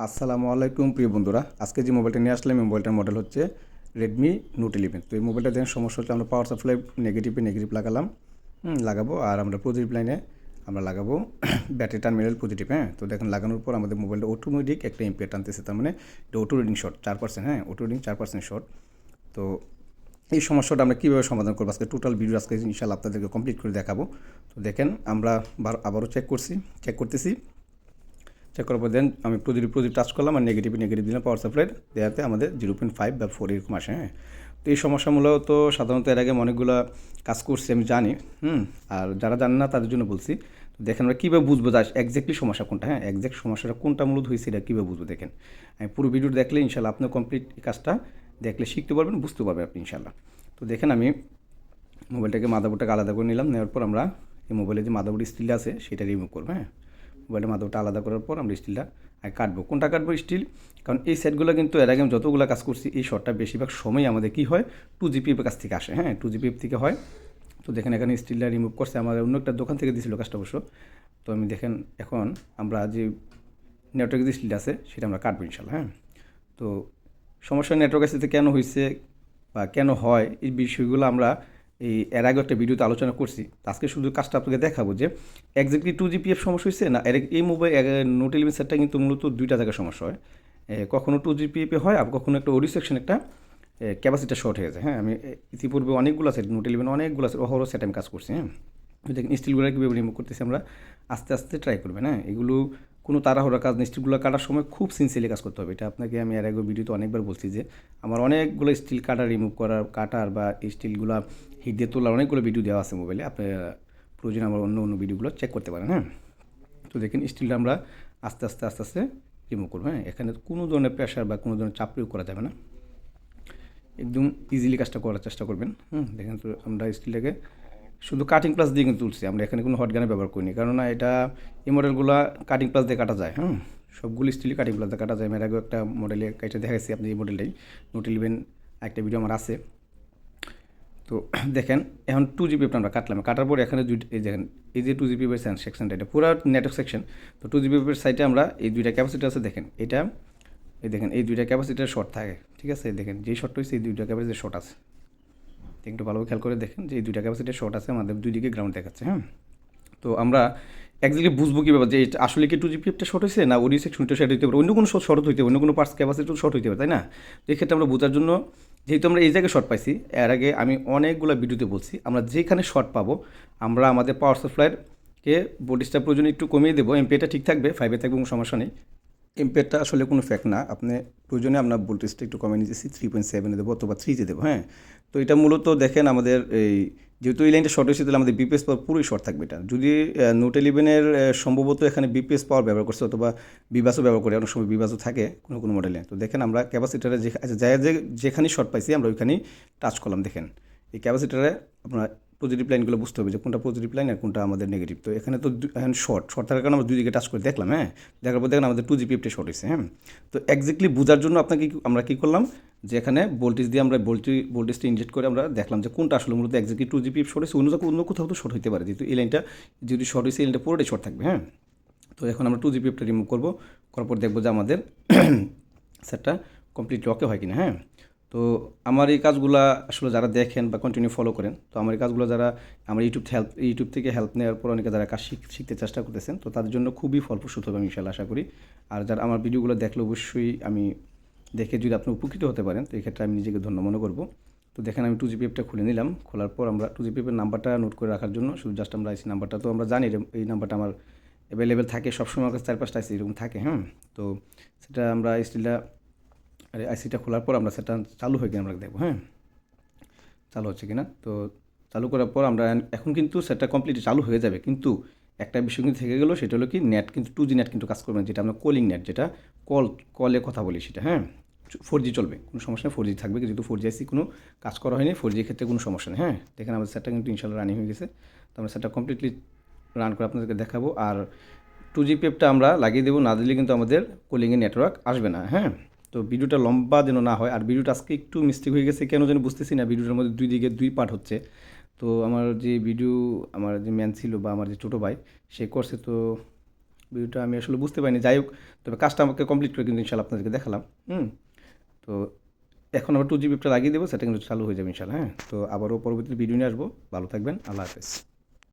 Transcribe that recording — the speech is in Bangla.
আসসালামু আলাইকুম প্রিয় বন্ধুরা। আজকে যে মোবাইলটা নিয়ে আসলাম, এই মোবাইলটার মডেল হচ্ছে রেডমি নোট ইলেভেন তো এই মোবাইলটা দেখেন সমস্যা হচ্ছে, আমরা পাওয়ার সাপ্লাই নেগেটিভে নেগেটিভ লাগালাম। লাগাবো। আর আমরা পজিটিভ লাইনে আমরা লাগাবো ব্যাটারি টার্মিনাল পজিটিভ হ্যাঁ? তো দেখেন লাগানোর পর আমাদের মোবাইলটা অটোমেটিক একটা এমপিআর টানতেছে তার মানে এটা অটো রিডিং শট চার পার্সেন্ট হ্যাঁ? অটো রিডিং চার পার্সেন্ট শট তো এই সমস্যাটা আমরা কীভাবে সমাধান করব? আজকে টোটাল ভিডিও আজকে ইনশাল্লাহ আপনাদেরকে কমপ্লিট করে দেখাবো। তো দেখেন আমরা বার- আবারও চেক করছি চেক করতেছি। চেক করার পর দেন আমি পজিটিভ পজিটিভ টাচ করলাম আর নেগেটিভ নেগেটিভ দিলাম পাওয়ার সাপ্লাই দেওয়াতে আমাদের জিরো পয়েন্ট ফাইভ বা ফোর এরকম আসে হ্যাঁ? তো এই সমস্যামূলক তো সাধারণত এর আগে অনেকগুলো কাজ করছি, আমি জানি, হুম? আর যারা জানেন না, তাদের জন্য বলছি দেখেন আমরা কীভাবে বুঝব যা এক্স্যাক্টলি সমস্যা কোনটা হ্যাঁ? একজ্যাক্ট সমস্যাটা কোনটা মূলত হয়েছে, এটা কীভাবে বুঝব দেখেন? আমি পুরো ভিডিও দেখলে ইনশাল্লাহ আপনার কমপ্লিট কাজটা দেখলে শিখতে পারবেন, বুঝতে পারবেন আপনি ইনশাল্লাহ তো দেখেন আমি মোবাইলটাকে মাদাবোর্ডটাকে আলাদা করে নিলাম, নেওয়ার পর আমরা এই মোবাইলে যে মাদাবোর্ড স্টিল আছে, সেটা রিমুভ করব হ্যাঁ? মোবাইলের মাদাবোর্ডটা আলাদা করার পর আমরা স্টিলটা কাটবো। কোনটা কাটবো স্টিল কারণ এই সেটগুলো কিন্তু এর আগে আমি যতগুলো কাজ করছি, এই শর্টটা বেশিরভাগ সময় আমাদের কী হয়? টু জিপিএফের কাছ থেকে আসে হ্যাঁ? টু জিপিএফ থেকে হয়। তো দেখেন এখানে স্টিলটা রিমুভ করছে আমাদের অন্য একটা দোকান থেকে দিয়েছিল কাজটা অবশ্য। তো আমি দেখেন এখন আমরা যে নেটওয়ার্ক যে স্টিলটা আছে, সেটা আমরা কাটবো ইনশাল্লাহ হ্যাঁ? তো সমস্যা নেটওয়ার্ক আসতে কেন হয়েছে বা কেন হয়, এই বিষয়গুলো আমরা এই এর আগে একটা ভিডিওতে আলোচনা করছি। আজকে শুধু কাজটা আপনাকে দেখাবো যে এক্স্যাক্টলি টু জিপিএফ সমস্যা হয়েছে না? এই মোবাইল নোট ইলেভেন সেটটা কিন্তু মূলত দুইটা জায়গায় সমস্যা হয়। এ, কখনো টু জিপিএফে হয় আর কখনো একটা ওডি সেকশন একটা ক্যাপাসিটি শর্ট হয়ে যায়। হ্যাঁ আমি ইতিপূর্বে অনেকগুলো সেট নোট ইলেভেন অনেকগুলো সেট অহরহ সেট আমি কাজ করছি হ্যাঁ। দেখেন স্টিলগুলো কীভাবে রিমুভ করতেছি আমরা আস্তে আস্তে ট্রাই করবেন হ্যাঁ। এগুলো কোনো তাড়াহুড়া কাজ নেই স্টিলগুলো কাটার সময় খুব সিনসিয়ারলি কাজ করতে হবে। এটা আপনাকে আমি এর আগে ভিডিওতে অনেকবার বলছি যে আমার অনেকগুলো স্টিল কাটা রিমুভ করার কাটার বা স্টিলগুলো হিট দিয়ে তোলার অনেকগুলো ভিডিও দেওয়া আছে মোবাইলে আপনি প্রয়োজন আমার অন্য অন্য ভিডিওগুলো চেক করতে পারেন হ্যাঁ? তো দেখেন স্টিলটা আমরা আস্তে আস্তে আস্তে আস্তে রিমুভ করব হ্যাঁ? এখানে কোনো ধরনের প্রেশার বা কোনো ধরনের চাপ প্রয়োগ করা যাবে না। একদম ইজিলি কাজটা করার চেষ্টা করবেন, হুম? দেখেন তো আমরা স্টিলটাকে শুধু কাটিং প্লাস দিয়ে কিন্তু তুলছি, আমরা এখানে কোনো হট গানে ব্যবহার করিনি। কেননা এটা এই মডেলগুলো কাটিং প্লাস দিয়ে কাটা যায় হ্যাঁ সবগুলো স্টিলই কাটিং প্লাস দিয়ে কাটা যায়। আমি আগেও একটা মডেলে এটা দেখাচ্ছি আপনি এই মডেলটাই নোট ইলেভেন একটা ভিডিও আমার আছে। তো দেখেন, এখন টু জিবি আমরা কাটলাম। কাটার পর এখানে দুই এই দেখেন, এই যে টু জিবি সেকশনটা এটা পুরো নেটওয়ার্ক সেকশন তো টু জিবি সাইটে আমরা এই দুইটা ক্যাপাসিটি আছে, দেখেন, এটা, এই দেখেন, এই দুইটা ক্যাপাসিটির শর্ট থাকে, ঠিক আছে? দেখেন, যেই শর্ট হয়েছে এই দুইটা ক্যাপাসিটির শর্ট আছে। একটু ভালোভাবে খেয়াল করে দেখেন যে এই দুইটা ক্যাপাসিটির শর্ট আছে, আমাদের দুই দিকে গ্রাউন্ড দেখাচ্ছে হ্যাঁ? তো আমরা একজাক্টলি বুঝব কীভাবে যে আসলে কি টু জিপিএফটা শর্ট হয়েছে না ওডি সেকশনটা শর্ট হইতে পারে? অন্য কোনো শর্ট হইতে অন্য কোনো পার্টস ক্যাপাসিটি শর্ট হইতে পারে, তাই না? এক্ষেত্রে আমরা বোঝার জন্য যেহেতু আমরা এই জায়গায় শর্ট পাইছি, এর আগে আমি অনেকগুলো ভিডিওতে বলছি, আমরা যেখানে শর্ট পাবো, আমরা আমাদের পাওয়ার সাপ্লাইয়েরকে ভোল্টেজটা প্রয়োজন একটু কমিয়ে দেবো এমপিটা ঠিক থাকবে ফাইভে থাকবে কোনো সমস্যা নেই। এমপিয়ারটা আসলে কোনো ফ্যাক্ট না। আপনি প্রয়োজনে আমরা ভোল্টেজটা একটু কমে নিতেছি থ্রি পয়েন্ট সেভেনে দেবো অথবা থ্রিতে দেবো হ্যাঁ? তো এটা মূলত দেখেন আমাদের এই যেহেতু এই লাইনটা শর্ট হয়েছে, তাহলে আমাদের বিপিএস পাওয়ার পুরোই শর্ট থাকবে এটা। যদি নোট ইলেভেনের সম্ভবত এখানে বিপিএস পাওয়ার ব্যবহার করছে অথবা বিবাসও ব্যবহার করে, অনেক সময় বিবাসও থাকে কোনো কোনো মডেলে তো দেখেন আমরা ক্যাপাসিটারে যে আচ্ছা যে যেখানেই শর্ট পাইছি, আমরা ওইখানেই টাচ করলাম, দেখেন। এই ক্যাপাসিটারে আপনার পজিটিভ লাইনগুলো বুঝতে হবে যে কোনটা পজিটিভ লাইন আর কোনটা আমাদের নেগেটিভ তো এখানে তো এখন শর্ট শর্ট থাকার কারণে আমরা দুই দিকে টাচ করে দেখলাম হ্যাঁ? দেখার পর দেখেন আমাদের টু জিপি এফটি শর্ট হয়েছে হ্যাঁ? তো এক্স্যাক্টলি বোঝার জন্য আপনাকে আমরা কী করলাম? যে এখানে ভোল্টেজ দিয়ে আমরা ভোল্টেজ ভোল্টেজটা ইনজেক্ট করে আমরা দেখলাম যে কোনটা আসলে মূলত এক্স্যাক্টলি টু জিপি শর্ট হয়েছে। অন্য অন্য কোথাও তো শর্ট হতে পারে, যেহেতু এই লাইনটা যদি শর্ট হয়েছে এই লাইনটা পুরোটাই শর্ট থাকবে হ্যাঁ? তো এখন আমরা টু জিপি এফটা রিমুভ করব। করার পর দেখব যে আমাদের সেটটা কমপ্লিট ওকে হয় কিনা হ্যাঁ? তো আমার এই কাজগুলা আসলে যারা দেখেন বা কন্টিনিউ ফলো করেন, তো আমার এই কাজগুলো যারা আমার ইউটিউব হেল্প ইউটিউব থেকে হেল্প নেওয়ার পর অনেকে যারা কাজ শিখ- শিখতে চেষ্টা করতেছেন, তো তাদের জন্য খুবই ফলপ্রসূ হবে আমি ইনশাল্লাহ আশা করি। আর যারা আমার ভিডিওগুলো দেখলে অবশ্যই আমি দেখে যদি আপনি উপকৃত হতে পারেন, তো এক্ষেত্রে আমি নিজেকে ধন্য মনে করব। তো দেখেন আমি টু জিপি অ্যাপটা খুলে নিলাম, খোলার পর আমরা টু জিপি অ্যাপের নাম্বারটা নোট করে রাখার জন্য, শুধু জাস্ট আমরা আইসি নাম্বারটা তো আমরা জানি এই নাম্বারটা আমার অ্যাভেলেবেল থাকে, সবসময় আমার কাছে চার পাঁচটা আইসি, এরকম থাকে হ্যাঁ তো সেটা আমরা স্টিলটা আরে আইসিটা খোলার পর আমরা সেটা চালু হয়ে কিনা আমরা দেখব হ্যাঁ? চালু হচ্ছে কিনা? তো চালু করার পর আমরা এখন কিন্তু সেটা কমপ্লিট চালু হয়ে যাবে। কিন্তু একটা বিষয় কিন্তু থেকে গেলো, সেটা হলো কি নেট কিন্তু টু জি নেট কিন্তু কাজ করবে না, যেটা আমরা কলিং নেট যেটা কল কলে কথা বলি সেটা হ্যাঁ? ফোর জি চলবে, কোনো সমস্যা নেই ফোর জি থাকবে, যেহেতু ফোর জি আইসি কোনো কাজ করা হয়নি ফোর জি ক্ষেত্রে কোনো সমস্যা নেই হ্যাঁ? দেখেন আমাদের সেটটা কিন্তু ইনশাল্লাহ রানিং হয়ে গেছে। তো আমরা সেটা কমপ্লিটলি রান করে আপনাদেরকে দেখাবো। আর টু জি পেপটা আমরা লাগিয়ে দেবো, না দিলে কিন্তু আমাদের কলিংয়ে নেটওয়ার্ক আসবে না হ্যাঁ? তো ভিডিওটা লম্বা যেন না হয়, আর ভিডিওটা আজকে একটু মিস্টেক হয়ে গেছে, কেন যেন বুঝতেছি না, ভিডিওটার মধ্যে দুই দিকে দুই পার্ট হচ্ছে। তো আমার যে ভিডিও, আমার যে ম্যান ছিল বা আমার যে ছোটো ভাই, সে করছে, তো ভিডিওটা আমি আসলে বুঝতে পারিনি। যাই হোক, তবে কাজটা আমাকে কমপ্লিট করে কিন্তু ইনশাল্লাহ আপনাদেরকে দেখালাম, হুম? তো এখন আবার টু জিবিটা লাগিয়ে দেবো, সেটা কিন্তু চালু হয়ে যাবে ইনশাল্লাহ হ্যাঁ? তো আবারও পরবর্তী ভিডিও নিয়ে আসব, ভালো থাকবেন, আল্লাহ হাফেজ।